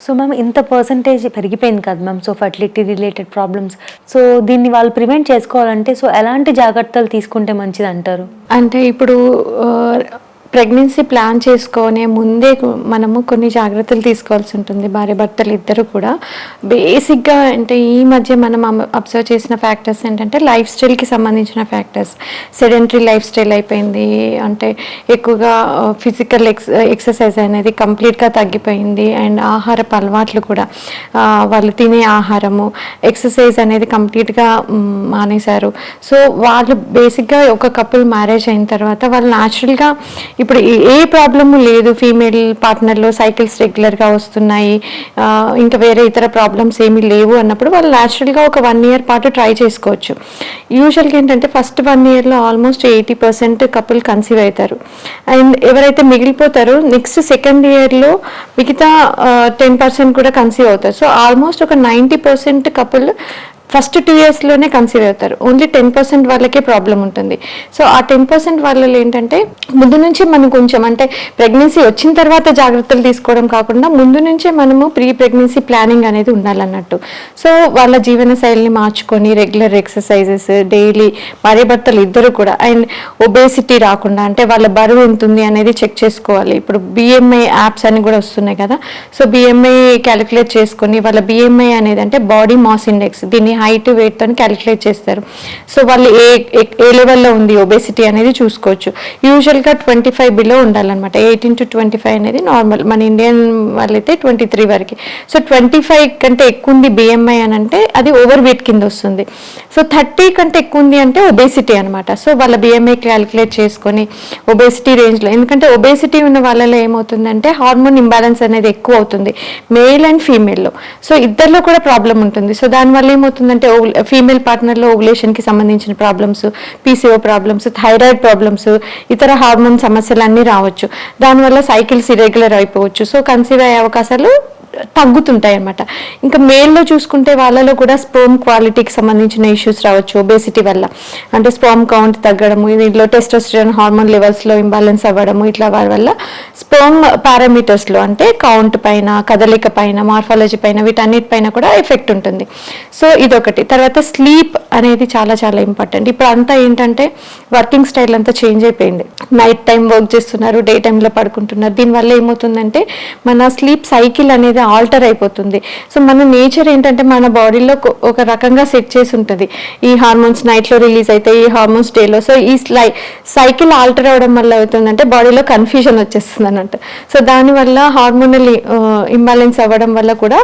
So ma'am ఇంత percentage పెరిగిపోయింది కదా ma'am so fertility related problems so దీన్ని వాళ్ళు ప్రివెంట్ చేసుకోవాలంటే సో ఎలాంటి జాగ్రత్తలు తీసుకుంటే మంచిది అంటారు? అంటే ఇప్పుడు ప్రెగ్నెన్సీ ప్లాన్ చేసుకునే ముందే మనము కొన్ని జాగ్రత్తలు తీసుకోవాల్సి ఉంటుంది భార్య భర్తలు ఇద్దరు కూడా. బేసిక్గా అంటే ఈ మధ్య మనం అబ్జర్వ్ చేసిన ఫ్యాక్టర్స్ ఏంటంటే లైఫ్ స్టైల్కి సంబంధించిన ఫ్యాక్టర్స్ సెడెంటరీ లైఫ్ స్టైల్ అయిపోయింది అంటే ఎక్కువగా ఫిజికల్ ఎక్స్ ఎక్సర్సైజ్ అనేది కంప్లీట్గా తగ్గిపోయింది అండ్ ఆహారపు అలవాట్లు కూడా. వాళ్ళు తినే ఆహారము ఎక్సర్సైజ్ అనేది కంప్లీట్గా మానేశారు. సో వాళ్ళు బేసిక్గా ఒక కపుల్ మ్యారేజ్ అయిన తర్వాత వాళ్ళు న్యాచురల్గా ఇప్పుడు ఏ- ఏ ప్రాబ్లము లేదు ఫీమేల్ పార్ట్నర్లో సైకిల్స్ రెగ్యులర్గా వస్తున్నాయి ఇంకా వేరే ఇతర ప్రాబ్లమ్స్ ఏమీ లేవు అన్నప్పుడు వాళ్ళు న్యాచురల్గా ఒక వన్ ఇయర్ పాటు ట్రై చేసుకోవచ్చు. యూజువల్గా ఏంటంటే ఫస్ట్ వన్ ఇయర్లో almost eighty percent couple conceive అవుతారు. అండ్ ఎవరైతే మిగిలిపోతారో నెక్స్ట్ సెకండ్ ఇయర్లో మిగతా టెన్ పర్సెంట్ కూడా కన్సీవ్ అవుతారు. సో ఆల్మోస్ట్ ఒక ninety percent couple first two ఇయర్స్లోనే conceive అవుతారు. ఓన్లీ టెన్ పర్సెంట్ వాళ్ళకే ప్రాబ్లం ఉంటుంది. సో ఆ టెన్ పర్సెంట్ వాళ్ళలో ఏంటంటే ముందు నుంచి మనం కొంచెం అంటే ప్రెగ్నెన్సీ వచ్చిన తర్వాత జాగ్రత్తలు తీసుకోవడం కాకుండా ముందు నుంచే మనము ప్రీ ప్రెగ్నెన్సీ ప్లానింగ్ అనేది ఉండాలన్నట్టు. సో వాళ్ళ జీవన శైలిని మార్చుకొని రెగ్యులర్ ఎక్సర్సైజెస్ డైలీ భార్య భర్తలు ఇద్దరు కూడా అండ్ ఒబేసిటీ రాకుండా అంటే వాళ్ళ బరువు ఉంటుంది అనేది చెక్ చేసుకోవాలి. ఇప్పుడు బిఎంఐ యాప్స్ అని కూడా వస్తున్నాయి కదా. సో బిఎంఐ క్యాలిక్యులేట్ చేసుకొని వాళ్ళ బిఎంఐ అనేది అంటే బాడీ మాస్ ఇండెక్స్ దీన్ని హైట్ వెయిట్ క్యాలిక్యులేట్ చేస్తారు. సో వాళ్ళు ఏ ఏ- ఏ లెవెల్లో ఉంది ఒబేసిటీ అనేది చూసుకోవచ్చు. యూజువల్గా ట్వంటీ ఫైవ్ బిలో ఉండాలన్నమాట. ఎయిటీన్ టు ట్వంటీ ఫైవ్ అనేది నార్మల్ మన ఇండియన్ వాళ్ళైతే ట్వంటీ త్రీ వరకు. సో ట్వంటీ ఫైవ్ కంటే ఎక్కువ ఉంది బిఎంఐ అని అంటే అది ఓవర్ వెయిట్ కింద వస్తుంది. సో థర్టీ కంటే ఎక్కువ ఉంది అంటే ఒబేసిటీ అనమాట సో వాళ్ళ బిఎంఐ క్యాలిక్యులేట్ చేసుకొని ఒబేసిటీ రేంజ్లో ఎందుకంటే ఒబేసిటీ ఉన్న వాళ్ళలో ఏమవుతుందంటే హార్మోన్ ఇంబ్యాలెన్స్ అనేది ఎక్కువ అవుతుంది. మేల్ అండ్ ఫీమేల్లో సో ఇద్దరిలో కూడా ప్రాబ్లం ఉంటుంది. సో దానివల్ల ఏమవుతుందంటే ఫీమేల్ పార్ట్నర్లో ఓవులేషన్కి సంబంధించిన problems PCO problems thyroid problems ఇతర హార్మోన్ సమస్యలు అన్నీ రావచ్చు. దానివల్ల సైకిల్స్ ఇరెగ్యులర్ అయిపోవచ్చు. సో కన్సీవ్ అయ్యే అవకాశాలు తగ్గుతుంటాయి అన్నమాట ఇంకా మేల్లో చూసుకుంటే వాళ్ళలో కూడా స్పోమ్ క్వాలిటీకి సంబంధించిన ఇష్యూస్ రావచ్చు ఒబేసిటీ వల్ల. అంటే స్పోమ్ కౌంట్ తగ్గడము దీంట్లో టెస్టోస్టిరాన్ హార్మోన్ లెవెల్స్లో ఇంబ్యాలెన్స్ అవ్వడము ఇట్లా వారి వల్ల స్పోమ్ పారామీటర్స్లో అంటే కౌంట్ పైన కదలిక పైన మార్ఫాలజీ పైన వీటన్నిటిపైన కూడా ఎఫెక్ట్ ఉంటుంది. సో ఇదొకటి. తర్వాత స్లీప్ అనేది చాలా చాలా ఇంపార్టెంట్ ఇప్పుడు అంతా ఏంటంటే వర్కింగ్ స్టైల్ అంతా చేంజ్ అయిపోయింది. నైట్ టైం వర్క్ చేస్తున్నారు డే టైంలో పడుకుంటున్నారు. దీనివల్ల ఏమవుతుందంటే మన స్లీప్ సైకిల్ అనేది ఆల్టర్ అయిపోతుంది. సో మన నేచర్ ఏంటంటే మన బాడీలో ఒక రకంగా సెట్ చేసి ఉంటుంది. ఈ హార్మోన్స్ నైట్లో రిలీజ్ అవుతాయి ఈ హార్మోన్స్ డేలో. సో ఈ స్లై సైకిల్ ఆల్టర్ అవ్వడం వల్ల అవుతుందంటే బాడీలో కన్ఫ్యూజన్ వచ్చేస్తుంది అన్నట్టు సో దానివల్ల హార్మోనల్ ఇంబ్యాలెన్స్ అవ్వడం వల్ల కూడా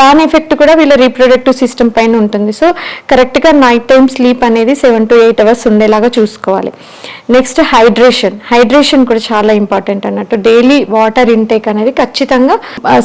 దాని ఎఫెక్ట్ కూడా వీళ్ళ రీప్రొడక్టివ్ సిస్టమ్ పైన ఉంటుంది. సో కరెక్ట్గా నైట్ టైం స్లీప్ అనేది సెవెన్ టు ఎయిట్ అవర్స్ ఉండేలాగా చూసుకోవాలి. Next hydration. హైడ్రేషన్ కూడా చాలా ఇంపార్టెంట్ అన్నట్టు. డైలీ వాటర్ ఇంటేక్ అనేది ఖచ్చితంగా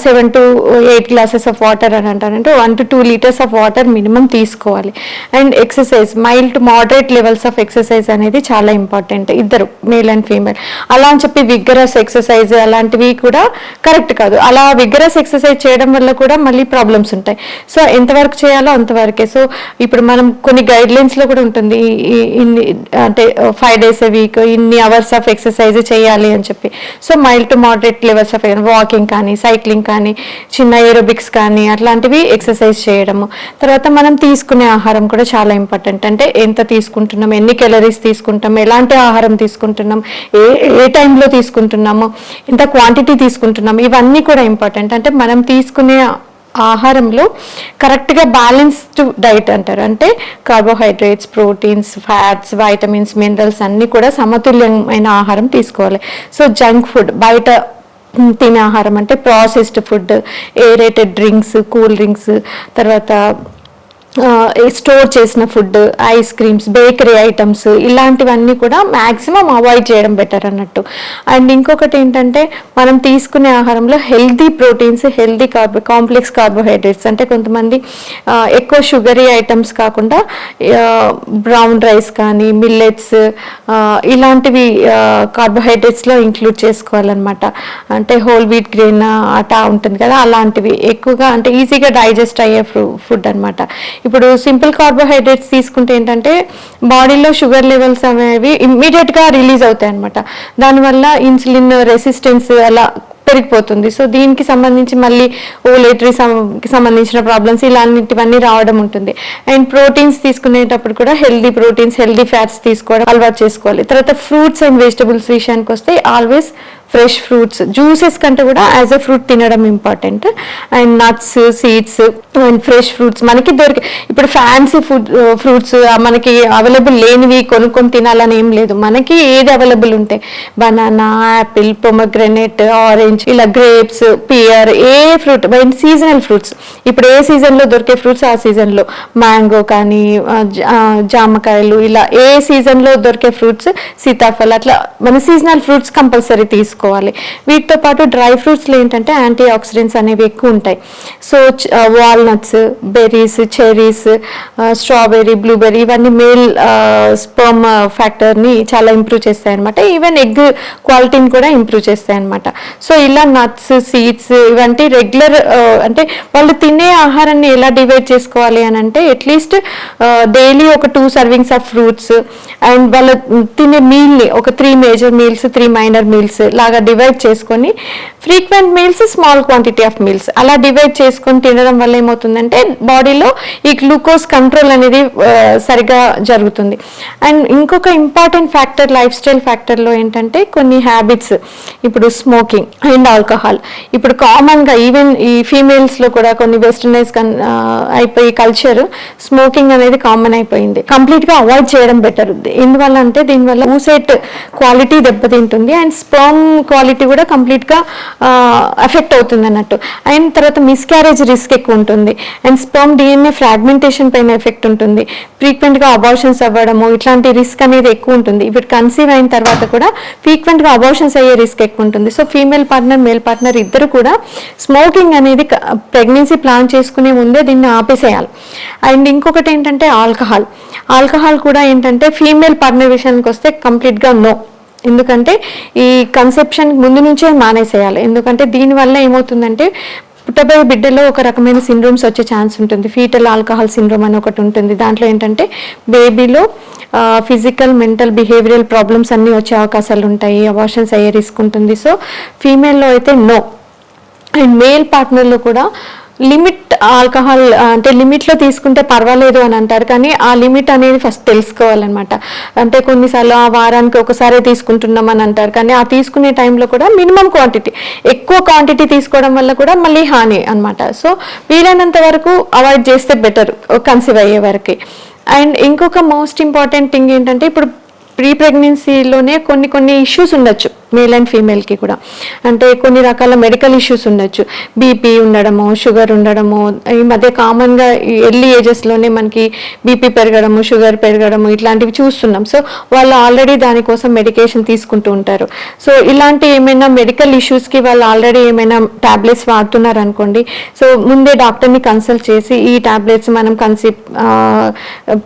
seven to eight glasses of water అని అంటారంటే one to two litres of water minimum తీసుకోవాలి. And exercise mild to moderate levels of exercise అనేది చాలా ఇంపార్టెంట్ ఇద్దరు మేల్ అండ్ ఫీమేల్ అలా అని చెప్పి విగ్గరస్ ఎక్సర్సైజ్ అలాంటివి కూడా కరెక్ట్ కాదు. అలా విగ్గరస్ ఎక్సర్సైజ్ చేయడం వల్ల కూడా మళ్ళీ ప్రాబ్లమ్స్ ఉంటాయి. సో ఎంతవరకు చేయాలో అంతవరకే. సో ఇప్పుడు మనం కొన్ని గైడ్ లైన్స్లో కూడా ఉంటుంది. ఈ- ఇన్ని అంటే ఫైవ్ డేస్ వీక్ ఇన్ని అవర్స్ ఆఫ్ ఎక్సర్సైజ్ చేయాలి అని చెప్పి. So mild to moderate levels of walking కానీ సైక్లింగ్ కానీ చిన్న ఏరోబిక్స్ కానీ అట్లాంటివి ఎక్సర్సైజ్ చేయడము. తర్వాత మనం తీసుకునే ఆహారం కూడా చాలా ఇంపార్టెంట్ అంటే ఎంత తీసుకుంటున్నాం ఎన్ని కెలరీస్ తీసుకుంటాం ఎలాంటి ఆహారం తీసుకుంటున్నాం ఏ ఏ టైంలో తీసుకుంటున్నాము ఎంత క్వాంటిటీ తీసుకుంటున్నాం ఇవన్నీ కూడా ఇంపార్టెంట్ అంటే మనం తీసుకునే ఆహారంలో కరెక్ట్గా బ్యాలెన్స్డ్ డైట్ అంటారు. అంటే carbohydrates proteins fats vitamins minerals అన్నీ కూడా సమతుల్యమైన ఆహారం తీసుకోవాలి. సో జంక్ ఫుడ్ బయట తినే ఆహారం అంటే processed food aerated drinks cool drinks తర్వాత స్టోర్ చేసిన food ice creams bakery items ఇలాంటివన్నీ కూడా మ్యాక్సిమం అవాయిడ్ చేయడం బెటర్ అన్నట్టు. అండ్ ఇంకొకటి ఏంటంటే మనం తీసుకునే ఆహారంలో healthy proteins healthy carbo complex carbohydrates అంటే కొంతమంది ఎక్కువ షుగరీ ఐటమ్స్ కాకుండా బ్రౌన్ రైస్ కానీ మిల్లెట్స్ ఇలాంటివి కార్బోహైడ్రేట్స్లో ఇంక్లూడ్ చేసుకోవాలన్నమాట. అంటే హోల్ వీట్ గ్రెయిన్ అటా ఉంటుంది కదా అలాంటివి ఎక్కువగా అంటే ఈజీగా డైజెస్ట్ అయ్యే ఫుడ్ అనమాట ఇప్పుడు సింపుల్ కార్బోహైడ్రేట్స్ తీసుకుంటే ఏంటంటే బాడీలో షుగర్ లెవెల్స్ అనేవి ఇమ్మీడియట్గా రిలీజ్ అవుతాయి అనమాట దానివల్ల ఇన్సులిన్ రెసిస్టెన్స్ అలా పెరిగిపోతుంది. సో దీనికి సంబంధించి మళ్ళీ ఓలేటరీ సంబంధించిన ప్రాబ్లమ్స్ ఇలాంటివన్నీ రావడం ఉంటుంది. అండ్ ప్రోటీన్స్ తీసుకునేటప్పుడు కూడా హెల్దీ ప్రోటీన్స్ హెల్దీ ఫ్యాట్స్ తీసుకోవడం అలవాటు చేసుకోవాలి. తర్వాత ఫ్రూట్స్ అండ్ వెజిటబుల్స్ విషయానికి వస్తే ఆల్వేస్ ఫ్రెష్ ఫ్రూట్స్ జ్యూసెస్ కంటే కూడా యాజ్ అ ఫ్రూట్ తినడం important and nuts seeds and fresh fruits మనకి దొరికి ఇప్పుడు ఫ్యాన్సీ ఫుడ్ ఫ్రూట్స్ మనకి అవైలబుల్ లేనివి కొనుక్కొని తినాలని ఏం లేదు. మనకి ఏది అవైలబుల్ ఉంటే బనానా యాపిల్ పొమగ్రెనేట్ ఆరెంజ్ ఇలా గ్రేప్స్ పియర్ ఏ ఫ్రూట్ సీజనల్ ఫ్రూట్స్ ఇప్పుడు ఏ సీజన్లో దొరికే ఫ్రూట్స్ ఆ సీజన్లో మ్యాంగో కానీ జామకాయలు ఇలా ఏ సీజన్లో దొరికే ఫ్రూట్స్ సీతాఫలం అట్లా మన సీజనల్ ఫ్రూట్స్ కంపల్సరీ తీసుకోవాలి. వీటితో పాటు డ్రై ఫ్రూట్స్లో ఏంటంటే యాంటీ ఆక్సిడెంట్స్ అనేవి ఎక్కువ ఉంటాయి. So walnuts berries cherries strawberry blueberry ఇవన్నీ మేల్ స్పర్మ్ ఫ్యాక్టర్ని చాలా ఇంప్రూవ్ చేస్తాయి అనమాట ఈవెన్ ఎగ్ క్వాలిటీని కూడా ఇంప్రూవ్ చేస్తాయి అనమాట సో ఇలా నట్స్ సీడ్స్ ఇవంటి రెగ్యులర్ అంటే వాళ్ళు తినే ఆహారాన్ని ఎలా డివైడ్ చేసుకోవాలి అని అంటే అట్లీస్ట్ డైలీ ఒక two servings of fruits and వాళ్ళ తినే మీల్ని ఒక three major meals three minor meals లాగా డివైడ్ చేసుకొని frequent meals small quantity of meals అలా డివైడ్ చేసుకొని తినడం వల్ల ఏమవుతుందంటే బాడీలో ఈ గ్లూకోజ్ కంట్రోల్ అనేది సరిగా జరుగుతుంది. అండ్ ఇంకొక ఇంపార్టెంట్ ఫ్యాక్టర్ లైఫ్ స్టైల్ ఫ్యాక్టర్లో ఏంటంటే కొన్ని హ్యాబిట్స్ ఇప్పుడు స్మోకింగ్ అండ్ ఆల్కహాల్ ఇప్పుడు కామన్గా ఈవెన్ ఈ ఫీమేల్స్లో కూడా కొన్ని వెస్టర్నైజ్ అయిపోయి కల్చర్ స్మోకింగ్ అనేది కామన్ అయిపోయింది. కంప్లీట్గా అవాయిడ్ చేయడం బెటర్ ఎందువల్ల అంటే దీనివల్ల ఊసెట్ క్వాలిటీ దెబ్బతింటుంది. అండ్ స్పర్మ్ క్వాలిటీ కూడా కంప్లీట్గా ఎఫెక్ట్ అవుతుంది అన్నట్టు. అండ్ తర్వాత మిస్క్యారేజ్ రిస్క్ ఎక్కువ ఉంటుంది. అండ్ స్పర్మ్ డిఎన్ఏ ఫ్రాగ్మెంటేషన్ పైన ఎఫెక్ట్ ఉంటుంది. ఫ్రీక్వెంట్గా అబార్షన్స్ అవ్వడము ఇట్లాంటి రిస్క్ అనేది ఎక్కువ ఉంటుంది. ఇప్పుడు కన్సీవ్ అయిన తర్వాత కూడా ఫ్రీక్వెంట్గా అబార్షన్స్ అయ్యే రిస్క్ ఎక్కువ ఉంటుంది. So female partner male partner ఇద్దరు కూడా స్మోకింగ్ అనేది ప్రెగ్నెన్సీ ప్లాన్ చేసుకునే ముందే దీన్ని ఆపేసేయాలి. అండ్ ఇంకొకటి ఏంటంటే ఆల్కహాల్. ఆల్కహాల్ కూడా ఏంటంటే ఫీమేల్ పార్ట్నర్ విషయానికి వస్తే కంప్లీట్గా నో ఎందుకంటే ఈ కన్సెప్షన్ ముందు నుంచే మానేసేయాలి. ఎందుకంటే దీనివల్ల ఏమవుతుందంటే పుట్టబోయే బిడ్డలో ఒక రకమైన సిండ్రోమ్స్ వచ్చే ఛాన్స్ ఉంటుంది. ఫీటల్ ఆల్కహాల్ సిండ్రోమ్ అని ఒకటి ఉంటుంది. దాంట్లో ఏంటంటే బేబీలో ఫిజికల్ మెంటల్ బిహేవియరల్ ప్రాబ్లమ్స్ అన్నీ వచ్చే అవకాశాలు ఉంటాయి. అబార్షన్స్ అయ్యే రిస్క్ ఉంటుంది. సో ఫీమేల్లో అయితే నో అండ్ మేల్ పార్ట్నర్లో కూడా లిమిట్ ఆల్కహాల్ అంటే లిమిట్లో తీసుకుంటే పర్వాలేదు అని అంటారు కానీ ఆ లిమిట్ అనేది ఫస్ట్ తెలుసుకోవాలన్నమాట. అంటే కొన్నిసార్లు ఆ వారానికి ఒకసారి తీసుకుంటున్నాం అని అంటారు కానీ ఆ తీసుకునే టైంలో కూడా మినిమం క్వాంటిటీ ఎక్కువ క్వాంటిటీ తీసుకోవడం వల్ల కూడా మళ్ళీ హాని అనమాట సో వీలైనంత వరకు అవాయిడ్ చేస్తే బెటర్ కన్సీవ్ అయ్యే వరకు. అండ్ ఇంకొక మోస్ట్ ఇంపార్టెంట్ థింగ్ ఏంటంటే ఇప్పుడు ప్రీ ప్రెగ్నెన్సీలోనే కొన్ని కొన్ని ఇష్యూస్ ఉండొచ్చు మేల్ అండ్ ఫీమేల్కి కూడా. అంటే కొన్ని రకాల మెడికల్ ఇష్యూస్ ఉండొచ్చు. బీపీ ఉండడము షుగర్ ఉండడము ఈ మధ్య కామన్గా ఎర్లీ ఏజెస్లోనే మనకి బీపీ పెరగడము షుగర్ పెరగడము ఇట్లాంటివి చూస్తున్నాం. సో వాళ్ళు ఆల్రెడీ దానికోసం మెడికేషన్ తీసుకుంటూ ఉంటారు. సో ఇలాంటి ఏమైనా మెడికల్ ఇష్యూస్కి వాళ్ళు ఆల్రెడీ ఏమైనా టాబ్లెట్స్ వాడుతున్నారు అనుకోండి సో ముందే డాక్టర్ని కన్సల్ట్ చేసి ఈ టాబ్లెట్స్ మనం కన్సీ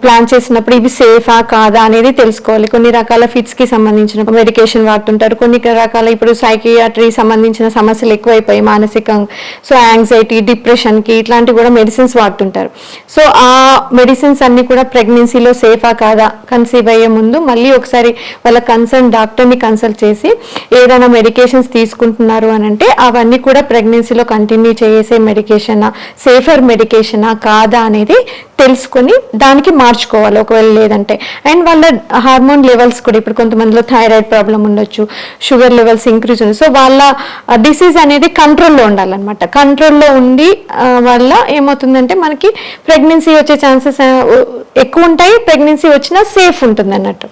ప్లాన్ చేసినప్పుడు ఇవి సేఫా కాదా అనేది తెలుసుకోవాలి. కొన్ని కొన్ని రకాల ఫిట్స్కి సంబంధించిన మెడికేషన్ వాడుతుంటారు. కొన్ని రకాల ఇప్పుడు సైకియాట్రీ సంబంధించిన సమస్యలు ఎక్కువైపోయి మానసికంగా సో యాంగ్జైటీ డిప్రెషన్కి ఇట్లాంటివి కూడా మెడిసిన్స్ వాడుతుంటారు. సో ఆ మెడిసిన్స్ అన్ని కూడా ప్రెగ్నెన్సీలో సేఫా కాదా? కన్సీవ్ అయ్యే ముందు మళ్ళీ ఒకసారి వాళ్ళ కన్సర్న్ డాక్టర్ని కన్సల్ట్ చేసి ఏదైనా మెడికేషన్స్ తీసుకుంటున్నారు అని అంటే అవన్నీ కూడా ప్రెగ్నెన్సీలో కంటిన్యూ చేసే మెడికేషనా సేఫర్ మెడికేషనా కాదా అనేది తెలుసుకొని దానికి మార్చుకోవాలి ఒకవేళ లేదంటే. అండ్ వాళ్ళ హార్మోన్ లెవెల్స్ కూడా ఇప్పుడు కొంతమందిలో థైరాయిడ్ ప్రాబ్లం ఉండొచ్చు షుగర్ లెవెల్స్ ఇంక్రీజ్ ఉంది సో వాళ్ళ డిసీజ్ అనేది కంట్రోల్లో ఉండాలన్నమాట. కంట్రోల్లో ఉండి వల్ల ఏమవుతుందంటే మనకి ప్రెగ్నెన్సీ వచ్చే ఛాన్సెస్ ఎక్కువ ఉంటాయి ప్రెగ్నెన్సీ వచ్చినా సేఫ్ ఉంటుంది అన్నట్టు